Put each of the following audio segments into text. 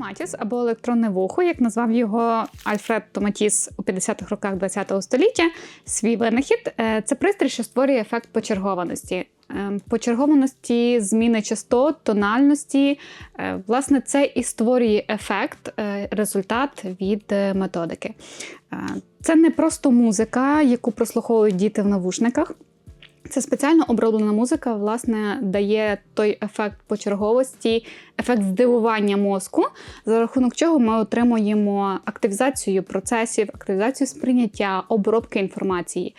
Томатіс або електронне вухо, як назвав його Альфред Томатіс у 50-х роках ХХ століття, свій винахід е, це пристрій, що створює ефект почергованості. Е, Почергованості, зміни частот, тональності. Е, Власне, це і створює ефект, результат від методики. Це не просто музика, яку прослуховують діти в навушниках. Це спеціально оброблена музика, власне, дає той ефект почерговості, ефект здивування мозку, за рахунок чого ми отримуємо активізацію процесів, активізацію сприйняття, обробки інформації.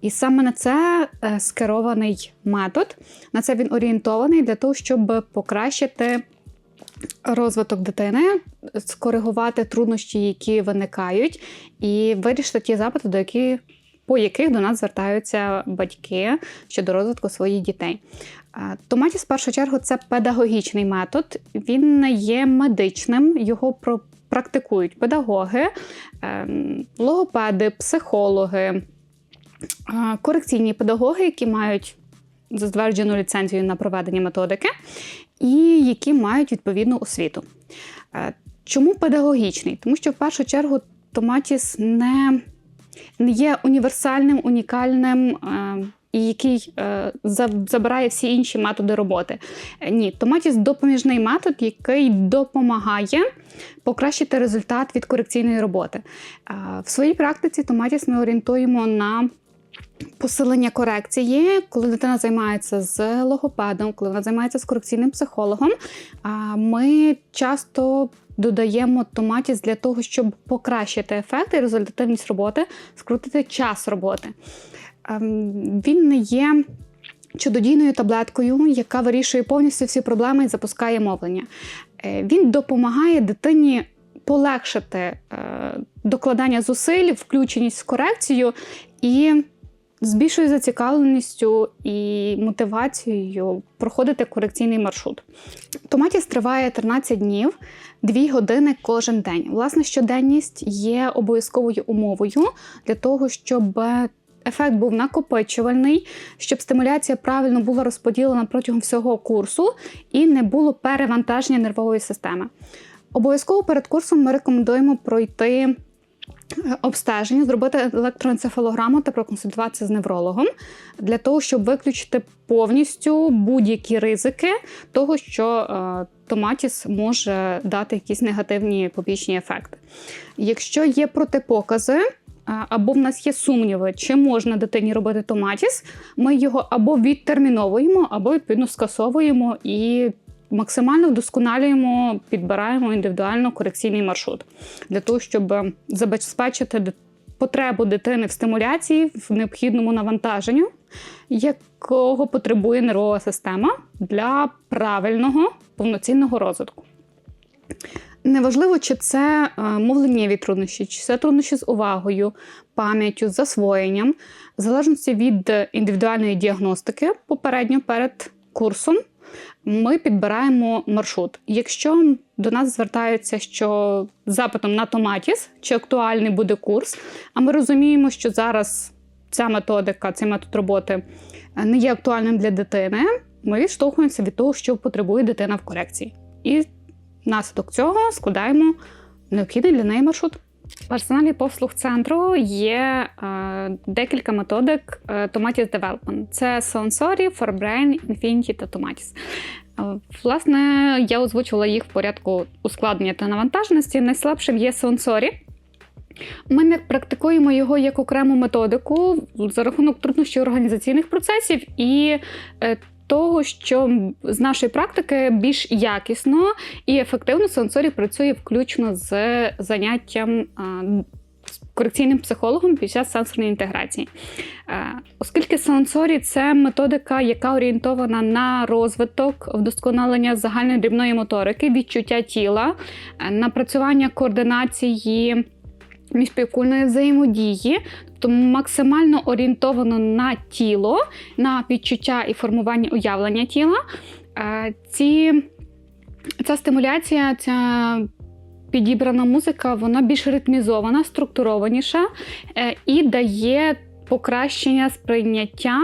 І саме на це е, скерований метод. На це він орієнтований для того, щоб покращити розвиток дитини, скоригувати труднощі, які виникають, і вирішити ті запити, до яких по яких до нас звертаються батьки щодо розвитку своїх дітей. Томатіс, в першу чергу, це педагогічний метод. Він не є медичним, його практикують педагоги, ем, логопеди, психологи, е, корекційні педагоги, які мають затверджену ліцензію на проведення методики, і які мають відповідну освіту. Е, Чому педагогічний? Тому що в першу чергу Томатіс не не є універсальним, унікальним, е, і який е, забирає всі інші методи роботи. Е, Ні, Томатіс допоміжний метод, який допомагає покращити результат від корекційної роботи. Е, В своїй практиці Томатіс ми орієнтуємо на посилення корекції, коли дитина займається з логопедом, коли вона займається з корекційним психологом. а Ми часто додаємо томатіс для того, щоб покращити ефект і результативність роботи, скрутити час роботи. Ем, Він не є чудодійною таблеткою, яка вирішує повністю всі проблеми і запускає мовлення. Е, Він допомагає дитині полегшити е, докладання зусиль, включеність в корекцію і з більшою зацікавленістю і мотивацією проходити корекційний маршрут. Томатіс триває 13 днів, 2 години кожен день. Власне, щоденність є обов'язковою умовою для того, щоб ефект був накопичувальний, щоб стимуляція правильно була розподілена протягом всього курсу і не було перевантаження нервової системи. Обов'язково перед курсом ми рекомендуємо пройти обстеження, зробити електроенцефалограму та проконсультуватися з неврологом для того, щоб виключити повністю будь-які ризики того, що е, томатіс може дати якісь негативні побічні ефекти. Якщо є протипокази, е, або в нас є сумніви, чи можна дитині робити томатіс, ми його або відтерміновуємо, або відповідно скасовуємо і максимально вдосконалюємо, підбираємо індивідуально корекційний маршрут для того, щоб забезпечити потребу дитини в стимуляції в необхідному навантаженню, якого потребує нервова система для правильного повноцінного розвитку. Неважливо, чи це е, мовленнєві труднощі, чи це труднощі з увагою, пам'яттю, засвоєнням, в залежності від індивідуальної діагностики попередньо перед курсом ми підбираємо маршрут. Якщо до нас звертаються, що запитом на томатіс, чи актуальний буде курс, а ми розуміємо, що зараз ця методика, цей метод роботи е, не є актуальним для дитини, ми відштовхуємося від того, що потребує дитина в корекції. І внаслідок цього складаємо необхідний для неї маршрут. В арсеналі послуг центру є е, декілька методик е, Tomatis Development. Це Sensory, ForBrain, Infinity та Tomatis. Е, Власне, я озвучувала їх в порядку ускладнення та навантаженості. Найслабшим є Sensory. Ми не практикуємо його як окрему методику за рахунок труднощів організаційних процесів і е, того, що з нашої практики більш якісно і ефективно сенсорі працює включно з заняттям з корекційним психологом під час сенсорної інтеграції. Е, Оскільки сенсорі це методика, яка орієнтована на розвиток, вдосконалення загальної дрібної моторики, відчуття тіла, е, напрацювання координації міжпівкульної взаємодії, тому максимально орієнтовано на тіло, на відчуття і формування уявлення тіла. Е, Ці, ця стимуляція, ця підібрана музика, вона більш ритмізована, структурованіша е, і дає покращення сприйняття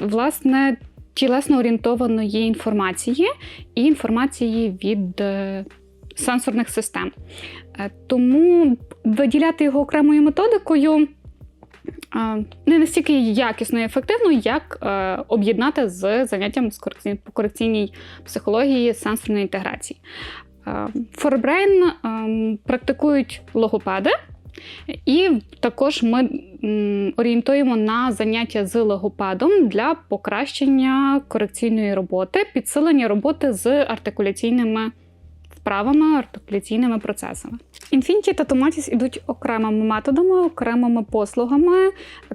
власне тілесно орієнтованої інформації і інформації від е, сенсорних систем. Е, Тому виділяти його окремою методикою е, не настільки якісно і ефективно, як е, об'єднати з заняттям з по корекційній психології сенсорної інтеграції. Е, практикують логопеди, і також ми орієнтуємо на заняття з логопедом для покращення корекційної роботи, підсилення роботи з артикуляційними вправами, артикуляційними процесами. Infinity та Tomatis ідуть окремими методами, окремими послугами,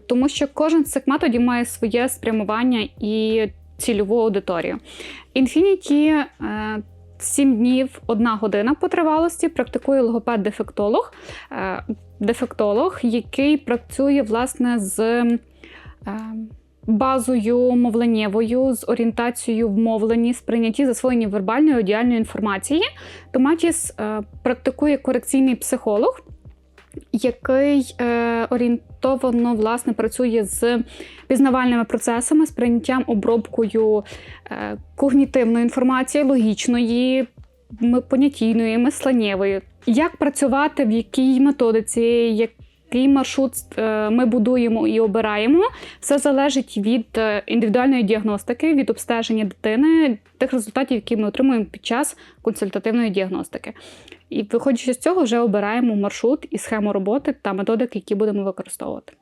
тому що кожен з цих методів має своє спрямування і цільову аудиторію. Infinity е, 7 днів, 1 година по тривалості практикує логопед-дефектолог, е, дефектолог, який працює власне з е, базою мовленнєвою, з орієнтацією в мовленні, сприйнятті засвоєнні вербальної аудіальної інформації. Томатіс е, практикує корекційний психолог, який е, орієнтовано власне працює з пізнавальними процесами, сприйняттям, обробкою е, когнітивної інформації, логічної, понятійної, мисленнєвої. Як працювати, в якій методиці, який маршрут е, ми будуємо і обираємо, все залежить від е, індивідуальної діагностики, від обстеження дитини, тих результатів, які ми отримуємо під час консультативної діагностики. І виходячи з цього, вже обираємо маршрут і схему роботи та методики, які будемо використовувати.